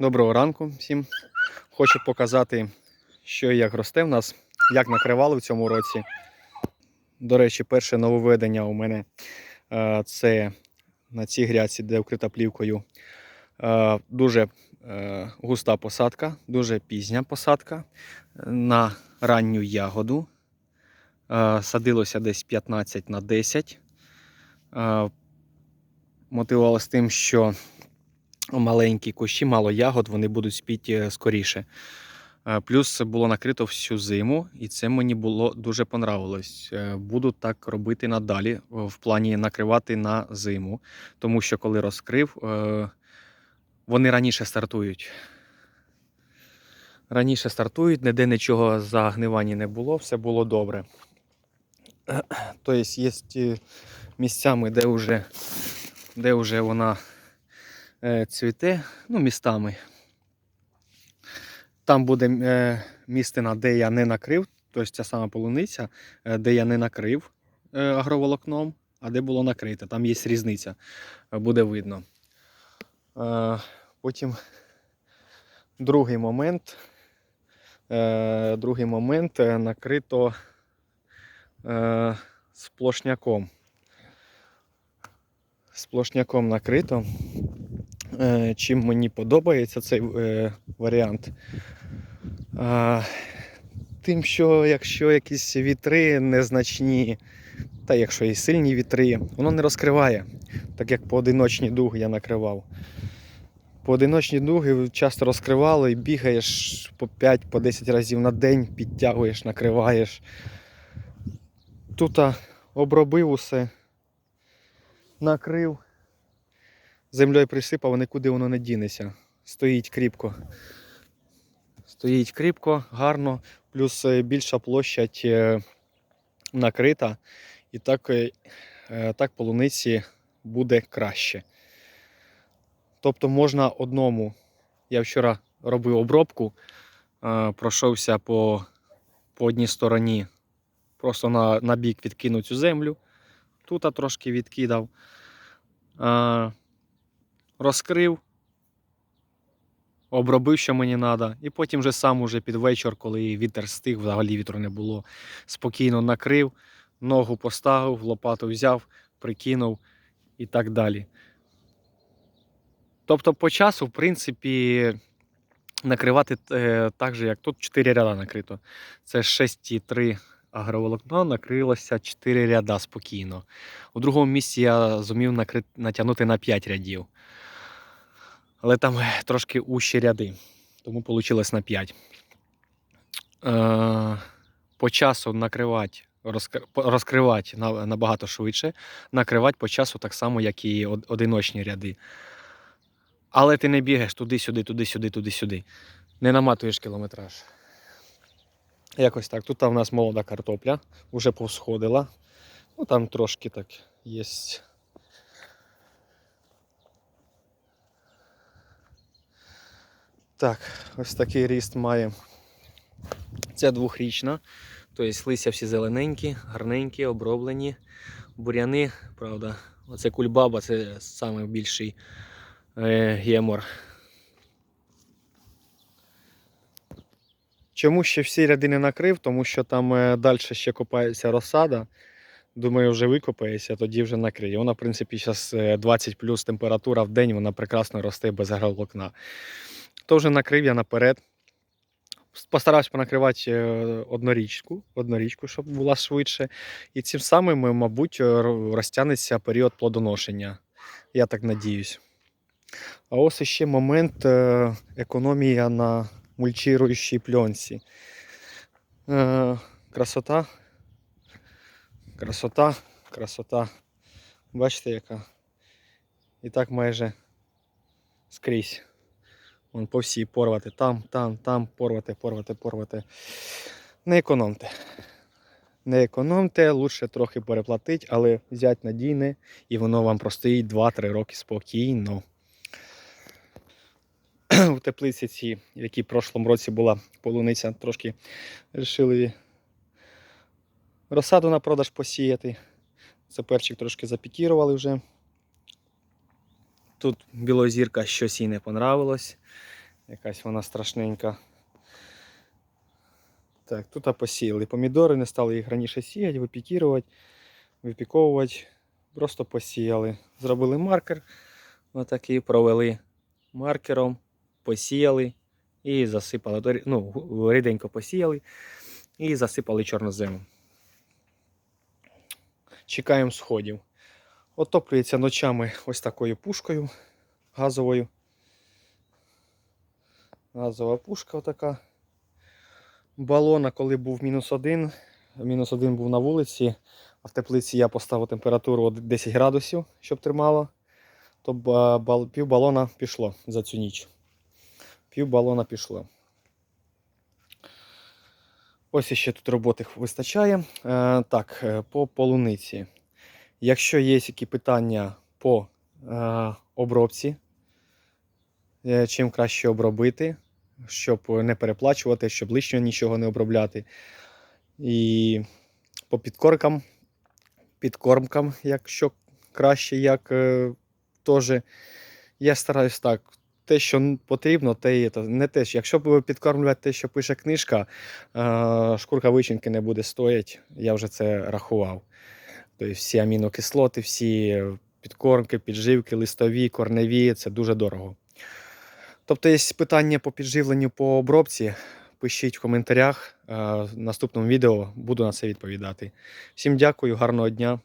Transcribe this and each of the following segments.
Доброго ранку всім. Хочу показати, що і як росте в нас, як накривали в цьому році. До речі, перше нововведення у мене е, це на цій грядці, де вкрита плівкою. Е, Дуже е, густа посадка, дуже пізня посадка на ранню ягоду. Садилося десь 15 на 10. Е, Мотивувалося тим, що маленькі кущі, мало ягод, вони будуть спіти скоріше. Е, Плюс було накрито всю зиму, і це мені було дуже понравилось. Е, Буду так робити надалі, е, в плані накривати на зиму, тому що коли розкрив, е, вони раніше стартують. Раніше стартують, ніде нічого загнивання не було, все було добре. Тобто є місцями, де вже, де вже вона е, цвіте, ну, містами. Там буде е, містина, де я не накрив, тобто ця сама полуниця, е, де я не накрив е, агроволокном, а де було накрите. Там є різниця, е, буде видно. Е, потім другий момент. Е, другий момент е, накрито е, сплошняком. Сплошняком накрито. Е, чим мені подобається цей е, варіант. Тим, що якщо якісь вітри незначні, та якщо і сильні вітри, воно не розкриває, так як поодиночні дуги я накривав. Поодиночні дуги часто розкривало і бігаєш по 5-10 по разів на день, підтягуєш, накриваєш. Тут обробив усе, накрив землею присипав, нікуди воно не дінеться. Стоїть кріпко. Стоїть кріпко, гарно, плюс е, більша площадь е, накрита, і так, е, так полуниці буде краще. Тобто можна одному. Я вчора робив обробку, пройшовся по, по одній стороні, просто на, на бік відкинув цю землю. Тут трошки відкидав. Розкрив, обробив, що мені треба, і потім вже сам уже під вечір, коли вітер стих, взагалі вітру не було, спокійно накрив, ногу поставив, лопату взяв, прикинув і так далі. Тобто по часу, в принципі, накривати е, так же, як тут 4 ряда накрито. Це 6,3 агроволокно накрилося 4 ряда спокійно. У другому місці я зумів накри... натягнути на 5 рядів. Але там е, трошки ущі ряди, тому вийшло на 5. Е, по часу накривати, розкривати набагато швидше, накривати по часу так само, як і одиночні ряди. Але ти не бігаєш туди-сюди, туди-сюди, туди-сюди. Не наматуєш кілометраж. Якось так. Тут у нас молода картопля, вже повсходила. Ну там трошки так є. Так, ось такий ріст має. Це двохрічна. Тобто листя всі зелененькі, гарненькі, оброблені. Буряни, правда, оце кульбаба, це найбільший е, гемор. Чому ще всі ряди не накрив? Тому що там е, далі ще копається розсада. Думаю, вже викопається, тоді вже накриє. Вона, в принципі, зараз 20 плюс температура в день, вона прекрасно росте без агроволокна. То вже накрив я наперед. Постарався понакривати е, однорічку, однорічку, щоб була швидше. І цим самим, е, мабуть, розтягнеться період плодоношення. Я так надіюсь. А ось ще момент е, економія на мульчируючій пленці. Е, Красота. Красота, красота. Бачите, яка? І так майже скрізь. Вон по всій порвати. Там, там, там, порвати, порвати, порвати. Не економте. Не економте, лучше трохи переплатити, але взяти надійне і воно вам простоїть 2-3 роки спокійно. У теплиці цій, в якій в прошлому році була полуниця, трошки вирішили розсаду на продаж посіяти. Це перчик трошки запікірували вже. Тут білозірка щось їй не понравилось. Якась вона страшненька. Так, тут посіяли. Помідори не стали їх раніше сіяти, випікірувати, випіковувати. Просто посіяли. Зробили маркер. Отакий провели маркером, посіяли і засипали. Ну, ріденько посіяли і засипали чорноземом. Чекаємо сходів. Отоплюється ночами ось такою пушкою газовою. Газова пушка отака. Балона, коли був мінус один, мінус один був на вулиці, а в теплиці я поставив температуру 10 градусів, щоб тримало, то ба- бал- пів балона пішло за цю ніч. Пів пішло. Ось іще тут роботи вистачає. Е, так, е, по полуниці. Якщо є які питання по е, обробці, чим краще обробити, щоб не переплачувати, щоб лишнього нічого не обробляти. І по підкоркам, підкормкам, якщо краще, як теж. Я стараюсь так. Те, що потрібно, те то. Не те, що якщо б підкормлювати те, що пише книжка, е, шкурка вичинки не буде стоять. Я вже це рахував. Тобто всі амінокислоти, всі підкормки, підживки, листові, корневі це дуже дорого. Тобто, є питання по підживленню по обробці, пишіть в коментарях. Е, В наступному відео буду на це відповідати. Всім дякую, гарного дня.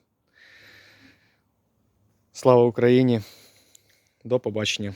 Слава Україні! До побачення.